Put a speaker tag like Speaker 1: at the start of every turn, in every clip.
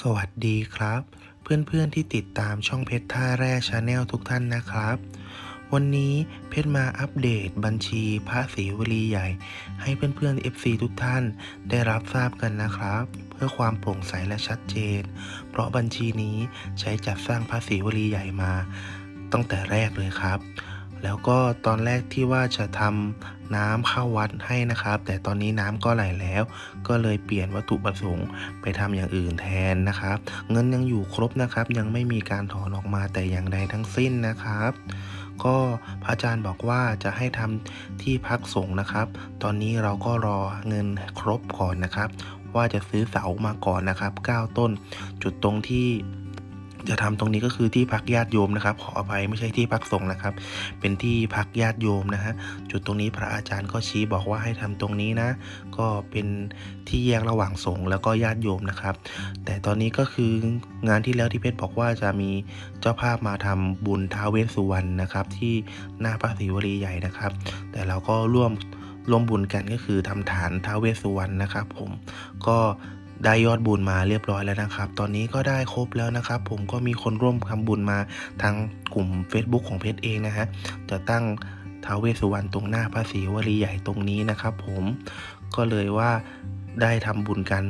Speaker 1: สวัสดีครับ เพื่อนๆที่ติดตามช่องเพชรท่าแร่ชาแนลทุกท่านนะครับ วันนี้เพชรมาอัปเดตบัญชีพระศรีวลีใหญ่ ให้เพื่อนๆ FC ทุกท่านได้รับทราบกันนะครับ เพื่อความโปร่งใสและชัดเจน เพราะบัญชีนี้ใช้จัดสร้างพระศรีวลีใหญ่มา ตั้งแต่แรกเลยครับ แล้วก็ตอนแรกที่ว่าจะทำน้ำเข้าวัดให้นะครับ แต่ตอนนี้น้ำก็ไหลแล้ว ก็เลยเปลี่ยนวัตถุประสงค์ไปทำอย่างอื่นแทนนะครับ เงินยังอยู่ครบนะครับ ยังไม่มีการถอนออกมาแต่อย่างใดทั้งสิ้นนะครับก็พระอาจารย์บอกว่าจะให้ทำที่พักสงฆ์นะครับ ตอนนี้เราก็รอเงินครบก่อนนะครับ ว่าจะซื้อเสามาก่อนนะครับ 9 ต้น จุดตรงที่ จะทำตรงนี้ก็คือที่พักญาติโยมนะครับ ขออภัยไม่ใช่ที่พักสงฆ์นะครับ เป็นที่พักญาติโยมนะฮะจุดตรงนี้พระอาจารย์ก็ชี้บอกว่าให้ทำตรงนี้นะ ก็เป็นที่แยกระหว่างสงฆ์แล้วก็ญาติโยมนะครับ แต่ตอนนี้ก็คืองานที่แล้วที่เพชรบอกว่าจะมีเจ้าภาพมาทำบุญท้าเวสสุวรรณนะครับ ที่หน้าพระศรีวลีใหญ่นะครับ แต่เราก็ร่วมร่วมบุญกันก็คือทำฐานท้าเวสสุวรรณนะครับ ผมก็ ได้ยอดบุญมาเรียบร้อยแล้วนะครับ ตอนนี้ก็ได้ครบแล้วนะครับ ผมก็มีคนร่วมทำบุญมาทางกลุ่ม Facebook ของเพชรเองนะฮะจะตั้งท้าวเวสสุวรรณตรงหน้าพระศรีวลีใหญ่ตรงนี้นะครับ ผมก็เลยว่าได้ทำบุญกัน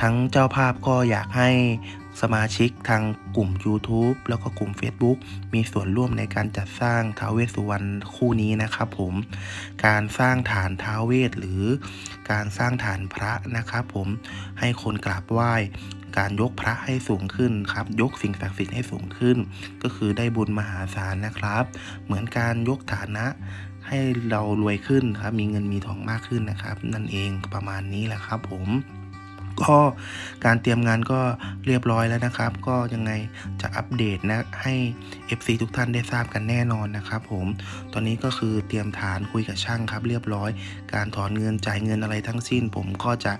Speaker 1: ทั้งเจ้าภาพก็อยากให้ สมาชิกทางกลุ่ม YouTube แล้วก็กลุ่ม Facebook มีส่วนร่วมในการจัดสร้างท้าวเวสสุวรรณคู่นี้นะครับผม การสร้างฐานท้าวเวสหรือการสร้างฐานพระนะครับผมให้คนกราบไหว้ การยกพระให้สูงขึ้นครับ ยกสิ่งศักดิ์สิทธิ์ให้สูงขึ้น ก็คือได้บุญมหาศาลนะครับ เหมือนการยกฐานะให้เรารวยขึ้นครับ มีเงินมีทองมากขึ้นนะครับ นั่นเองประมาณนี้แหละครับผม ก็การเตรียมงานก็เรียบร้อยแล้วนะครับ ก็ยังไงจะอัปเดตนะให้ FC ทุกท่านได้ทราบกันแน่นอนนะครับ ผม ตอนนี้ก็คือเตรียมฐานคุยกับช่างครับ เรียบร้อย การถอนเงินจ่ายเงินอะไรทั้งสิ้น ผมก็จะ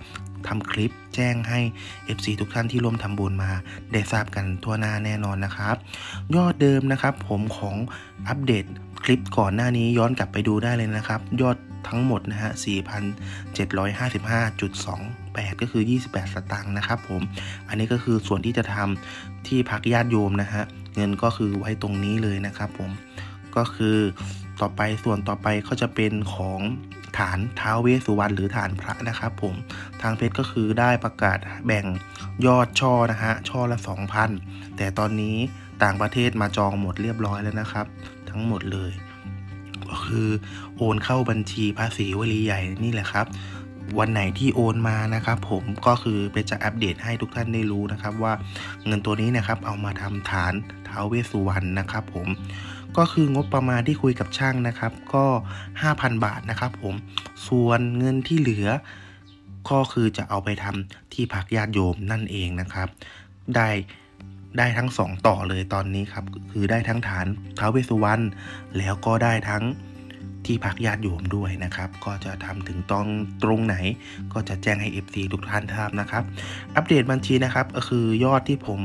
Speaker 1: ทำคลิปแจ้งให้ FC ทุกท่านที่ร่วมทำบุญมา ได้ทราบกันทั่วหน้าแน่นอนนะครับ ยอดเดิมนะครับ ผมของอัปเดตคลิปก่อนหน้านี้ย้อนกลับไปดูได้เลยนะครับ ยอด ทั้งหมดนะฮะ 4,755.28 ก็คือ 28 สตางค์นะครับผม อันนี้ก็คือส่วนที่จะทำที่พักญาติโยมนะฮะ เงินก็คือไว้ตรงนี้เลยนะครับผม ก็คือต่อไปส่วนต่อไปก็จะเป็นของฐานท้าวเวสสุวรรณหรือฐานพระนะครับผมทางเพชรก็คือได้ประกาศแบ่งยอดช่อนะฮะช่อละ 2,000 แต่ตอนนี้ต่างประเทศมาจองหมดเรียบร้อยแล้วนะครับ ทั้งหมดเลย ก็คือโอนเข้าบัญชีภาษีวลีใหญ่นี่แหละครับ วันไหนที่โอนมานะครับผมก็คือเป็นจะอัปเดตให้ทุกท่านได้รู้นะครับ ว่าเงินตัวนี้นะครับเอามาทำฐานท้าวเวสสุวรรณนะครับ ผมก็คืองบประมาณที่คุยกับช่างนะครับ ก็ 5,000 บาทนะครับ ผมส่วนเงินที่เหลือ ก็คือจะเอาไปทำที่พักญาติโยมนั่นเองนะครับ ได้ ได้ทั้งสองต่อเลยตอนนี้ครับ คือได้ทั้งฐานท้าวเวสุวรรณแล้วก็ได้ทั้งที่พักญาติโยมด้วยนะครับ ก็จะทำถึงตรงตรงไหน ก็จะแจ้งให้ FC ทุกท่านทราบนะครับ อัปเดตบัญชีนะครับ ก็คือยอดที่ผม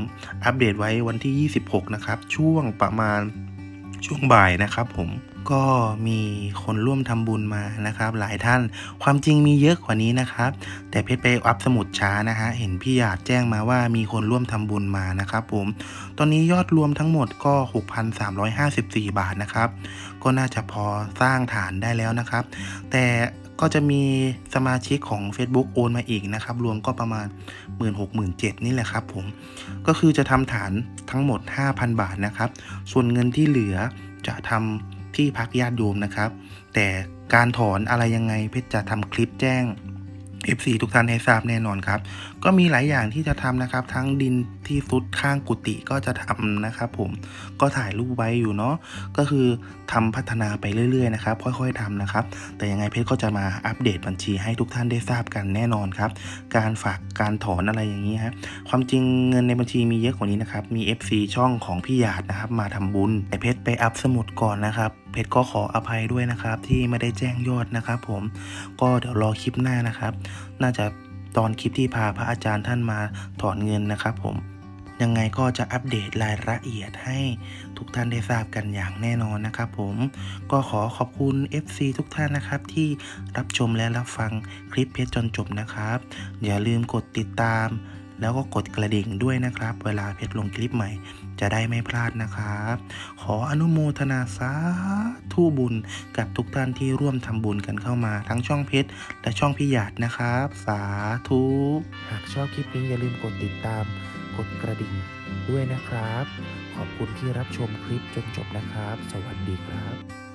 Speaker 1: อัปเดตไว้วันที่ 26 นะครับ ช่วงประมาณช่วงบ่ายนะครับผม ก็มีคนร่วมทำบุญมานะครับ หลายท่านความจริงมีเยอะกว่านี้นะครับ แต่เพชรไปอัพสมุดช้านะฮะเห็นพี่หยาดแจ้งมาว่ามีคนร่วมทำบุญมานะครับผมตอนนี้ยอดรวมทั้งหมดก็ 6,354 บาทนะครับ ก็น่าจะพอสร้างฐานได้แล้วนะครับ แต่ก็จะมีสมาชิกของ Facebook โอนมาอีกนะครับ รวมก็ประมาณ 1 6 0 0 0นี่แหละครับผม ก็คือจะทำฐานทั้งหมด 5,000 บาทนะครับ ส่วนเงินที่เหลือจะทำ ที่พักญาติโยมนะครับ แต่การถอนอะไรยังไงเพชรจะทำคลิปแจ้ง FC ทุกท่านให้ทราบแน่นอนครับ ก็มีหลายอย่างที่จะทำนะครับ ทั้งดินที่ซุดข้างกุฏิก็จะทำนะครับผมก็ถ่ายรูปไว้อยู่เนาะก็คือทำพัฒนาไปเรื่อยๆนะครับ ค่อยๆทำนะครับ แต่ยังไงเพชรก็จะมาอัปเดตบัญชีให้ทุกท่านได้ทราบกันแน่นอนครับ การฝากการถอนอะไรอย่างนี้ฮะความจริงเงินในบัญชีมีเยอะกว่านี้นะครับมี FC ช่องของพี่หยาดนะครับ มาทำบุญแต่เพชรไปอัพสมุดก่อนนะครับ เพชรก็ขออภัยด้วยนะครับ ที่ไม่ได้แจ้งยอดนะครับ ผมก็เดี๋ยวรอคลิปหน้านะครับ น่าจะตอนคลิปที่พาพระอาจารย์ท่านมาถอนเงินนะครับผมยังไงก็จะอัปเดตรายละเอียดให้ทุกท่านได้ทราบกันอย่างแน่นอนนะครับผมก็ขอขอบคุณ FC ทุกท่านนะครับ ที่รับชมและรับฟังคลิปเพชรจนจบนะครับ อย่าลืมกดติดตาม แล้วก็กดกระดิ่งด้วยนะครับ เวลาเพชรลงคลิปใหม่ จะได้ไม่พลาดนะครับ ขออนุโมทนาสาธุบุญกับทุกท่านที่ร่วมทำบุญกันเข้ามาทั้งช่องเพชรและช่องพิยาดนะครับ สาธุหากชอบคลิปนี้อย่าลืมกดติดตาม กดกระดิ่งด้วยนะครับ ขอบคุณที่รับชมคลิปจนจบนะครับ สวัสดีครับ